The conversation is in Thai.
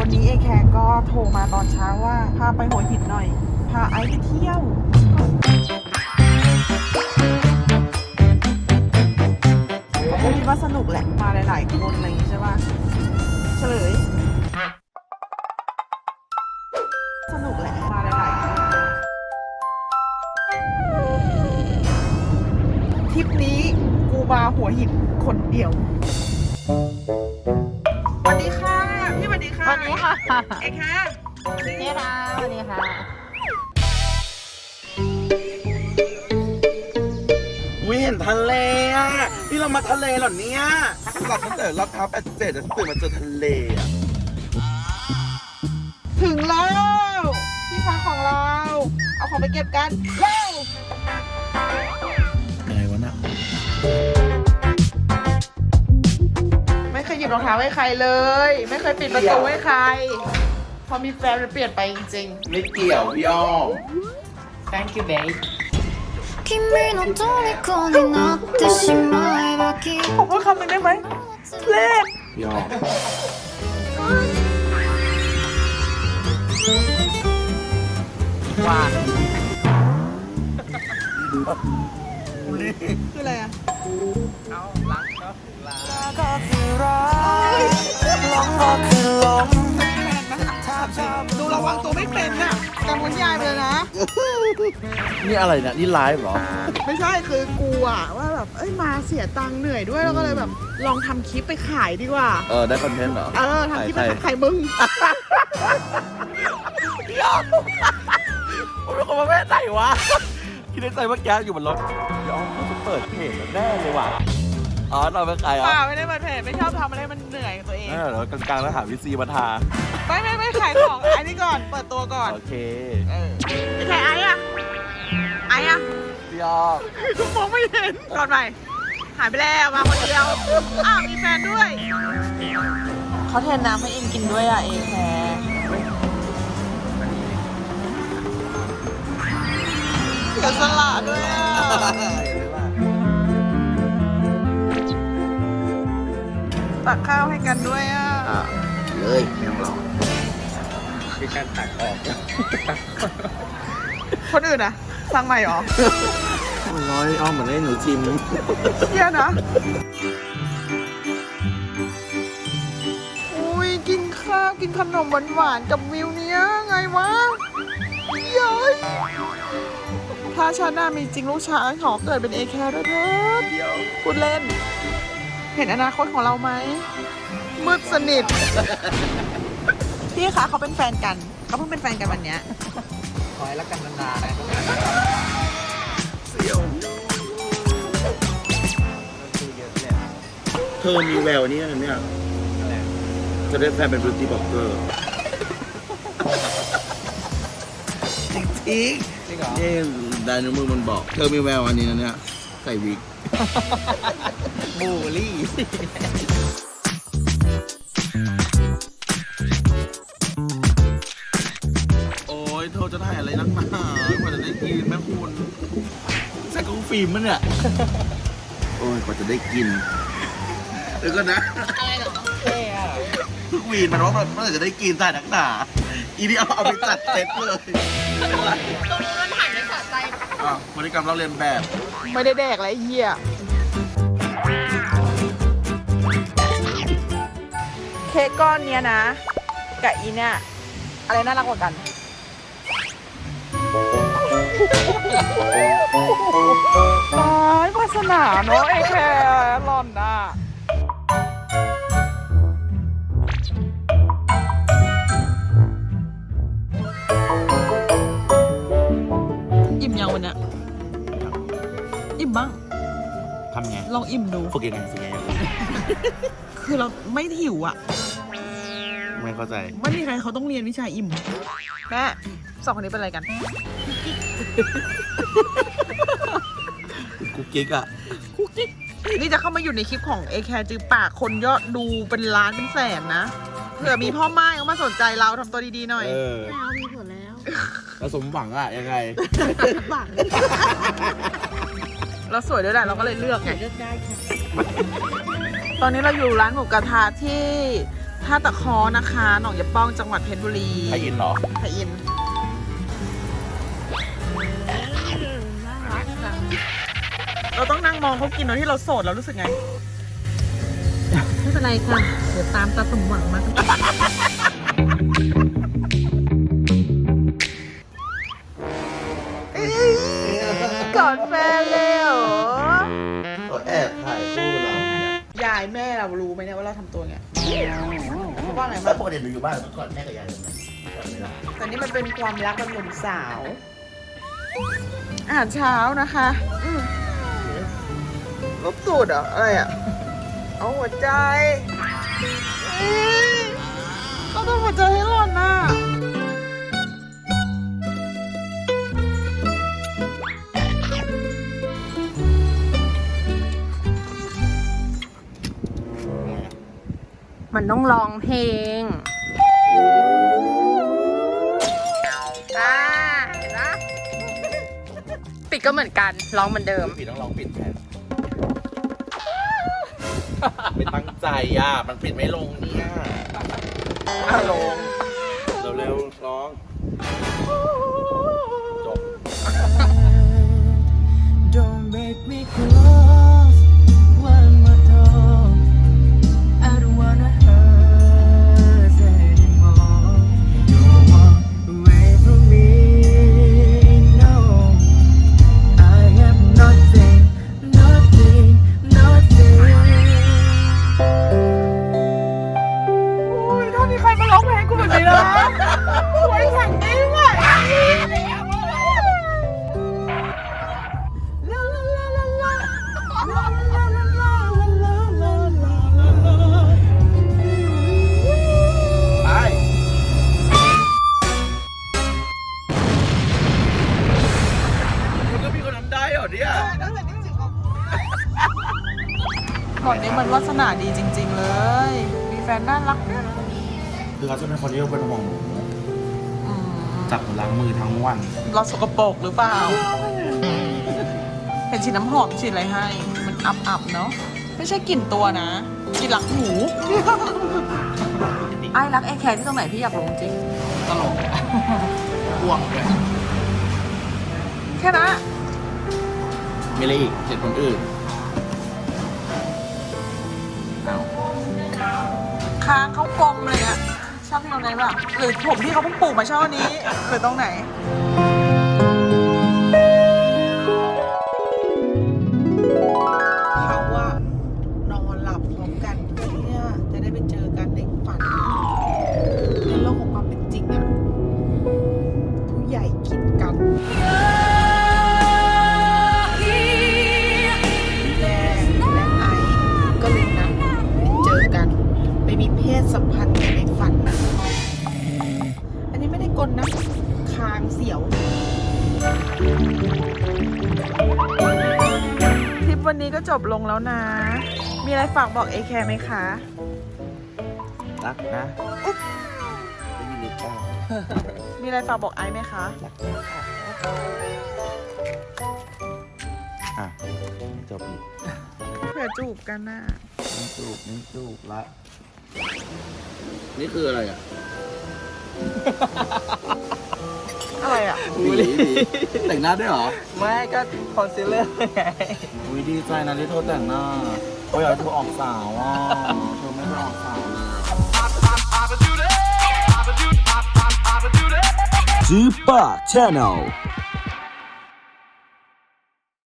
วันนี้เอแคร์ก็โทรมาตอนเช้าว่า พาไปหัวหินหน่อย พาไอซ์ไปเที่ยวผมก็คิดว่าสนุกแหละ มาหลาย ๆ คนอะไรอย่างงี้ใช่ป่ะเฉลย สนุกแหละ มาหลาย ๆ คนทริปนี้กูมาหัวหินคนเดียว สวัสดีค่ะวันนี้ค่ะเอกค่ะนี่ค่ะวันนี้ค่ะ วิเห็นทะเลอะนี่เรามาทะเลเหรอเนี่ยหลับตั้งแต่รับเท้า87แต่ตื่นมาเจอทะเลอะถึงแล้วที่พักของเรา เอาของไปเก็บกันเร็วอะไรวะน่ะ บรองเท้าให้ใครเลย ไม่เคยปิดประตูให้ใคร พอมีแฟนมันเปลี่ยนไปจริง ไม่เกี่ยวพี่อ้อม thank you babe 君の虜になってしまえばきっ ๆผมพูดคำหนึ่งได้ไหมเล่น พี่อ้อม ว่า คืออะไรอ่ะ เอาล้างก็ล้าง ดูระวังตัวไม่เป็นน่ะกังวลยายไปเลยนะ นี่อะไรเนี่ยนี่ไลฟ์เหรอ ไม่ใช่คือกูอะว่าแบบเอ้ยมาเสียตังค์เหนื่อยด้วยแล้วก็เลยแบบ ลองทำคลิปไปขายดีกว่า เออ ได้คอนเทนต์เหรอเออทำคลิปไปขายใครขายมึงผมเป็นคนประเภทไหนวะ คิดในใจว่าแกอยู่บนรถพี่อ้อมเขาจะเปิดเพจแล้วแน่เลยว่ะ อ๋อเราเป็นใครเปอะล่าไม่ได้มาเพจไม่ชอบทำอะไรให้มันเหนื่อยกับตัวเองเออเดี๋ยวกลางๆแล้วหาวิซีมาทาไม่ไม่ไม่ขายของอันนี้ก่อนเปิดตัวก่อนโอเคเออไม่ใช่ไอ้อะไอ้อะพี่อ้อมมองไม่เห็นก่อนใหม่หายไปแล้วมาคนเดียวอ้าวมีแฟนด้วยเขาแทนน้ำให้เองกินด้วยอะเอแคร์เสียสละด้วยอะ ตักข้าวให้กันด้วยอะ เลยแมวเราคือการตักออกคนอื่นอะ สั่งใหม่เหรอร้อยอ้อมเหมือนให้หนูชิมเที่ยนะ อุ้ยกินข้าวกินขนมหวานๆกับวิวเนี้ยไงวะเย้ยถ้าชาติหน้ามีจริงลูกช้างขอเกิดเป็นเอแคร์ด้วยเถิดเดี๋ยวพูดเล่น เห็นอนาคตของเราไหมมืดสนิท พี่คะเขาเป็นแฟนกันเขาเพิ่งเป็นแฟนกันวันเนี้ยขอให้รักกันนานๆนะเสียวคือเยอะเนี่ยเธอมีแววนี่นะเนี่ยอะไรจะได้แฟนเป็นบิวตี้บล็อกเกอร์จริงจริงเหรอๆนี่ดายนมือมันบอก เธอมีแววอันนี้นะเนี่ยใส่วิก บูลลี่ โอ้ยเธอจะถ่ายอะไรนักหนากว่าจะได้กินแม่คุณใส่กล้องฟิล์มมันเนี่ยโอ้ยกว่าจะได้กินเดี๋ยวก็นะอะไรเหรอเท่อะทุกวีนมันว่ามันเมื่อไหร่จะได้กินใส่นักหนาอีนี่เอาเอาไปจัดเซ็ตเลยเป็นไรตรงนี้มันถ่ายไม่สะใจอะพฤติกรรมเราเรียนแบบ ไม่ได้แดกอะไรเฮีย ค้กก้อนเนี้ยนะกับอีเนี่ยอะไรน่ารักกว่ากัน ตายวาสนาเนาะไอ้แค่หล่อนน่ะอิ่มยังวันเนี้ยอิ่มบ้างทำไง ลองอิ่มดู ฝึกยังไงฝึกยังไง คือเราไม่หิวอะ ไม่เข้าใจ ไม่มีใครเขาต้องเรียนวิชาอิ่ม แม่สองคนนี้เป็นอะไรกันกุ๊กกิ๊กอะคุกกิ๊กนี่จะเข้ามาอยู่ในคลิปของ a อแคร์จือปากคนยอดดูเป็นล้านเป็นแสนนะ เผื่อมีพ่อไม้เขามาสนใจเราทำตัวดีๆหน่อย เออแล้วมีผลแล้วแล้วสมหวังอะ ยังไงบังเราสวยด้วยแหละเราก็เลยเลือกไง เลือกได้ค่ะ ตอนนี้เราอยู่ร้านหมูกระทะที่ ท่าตะคอนะคะ หนองยะป้องจังหวัดเพชรบุรีไทยอินเหรอไทยอินเราต้องนั่งมองเขากินโดยที่เราโสดเรารู้สึกไง ไม่เป็นไรค่ะ เดี๋ยวตามตาสมหวังมาก่อนแฟนเลยายแม่เรารู้ไหมเนี่ยว่าเราทำตัวไงเขาว่าไงแล้บ้าวงปกติหนูอยู่บ้านเมื่อก่อนแม่กับยายทำไงก่อนเวลาแต่นี่มันเป็นความรักแบบหนุ่มสาวอาหารเช้านะคะอืมลบตูดเหรออะไรอะ เอาหัวใจอี๋ก็ต้องหัวใจให้หล่อนน่ะ มันต้องร้องเพลงอ่าเห็นนะปิดก็เหมือนกันร้องเหมือนเดิมผิดต้องลองปิดแทนไม่ตั้งใจอะ มันปิดไม่ลงเนี่ยอะลง เร็วๆร้อง ก่อนนี้มันวาสนาดีจริง ๆ เลย มีแฟนน่ารักด้วยนะคือเขาจะเป็นคนที่เป็นห่วงหนูอืมจับหนูล้างมือทั้งวัน เราสกปรกหรือเปล่าเห็นฉีดน้ำหอมฉีดอะไรให้ มันอับๆเนาะ ไม่ใช่กลิ่นตัวนะกลิ่นหลักหู ไอ้รักไอ้แคร์ที่ตรงไหนพี่อยากรู้จริง ตลกอ้วกเลยแค่นั้นมีอะไรอีกเจ็ดคนอื่น ค้างเขากลมเลยอะชอบที่ตรงไหนบ้างหรือผมที่เขาเพิ่งปลูกมาช่อนี้หรือตรงไหน กลนะคางเสียวทริปวันนี้ก็จบลงแล้วนะ มีอะไรฝากบอกเอแคร์ไหมคะ รักนะได้ยินหรือเปล่ามีอะไรฝากบอกไอซ์ไหมคะอะจบอีกเผื่อจูบกันน่ะไม่จูบไม่จูบละ นี่คืออะไรอะ อะไรอะหวีหวีแต่งหน้าด้วยเหรอ ไม่ก็คอนซีลเลอร์ไงวิดีใจนะที่เธอแต่งหน้าโอ้ยอยากให้เธอออกสาวอะเธอไม่ได้ออกสาวเลย Tupac Channel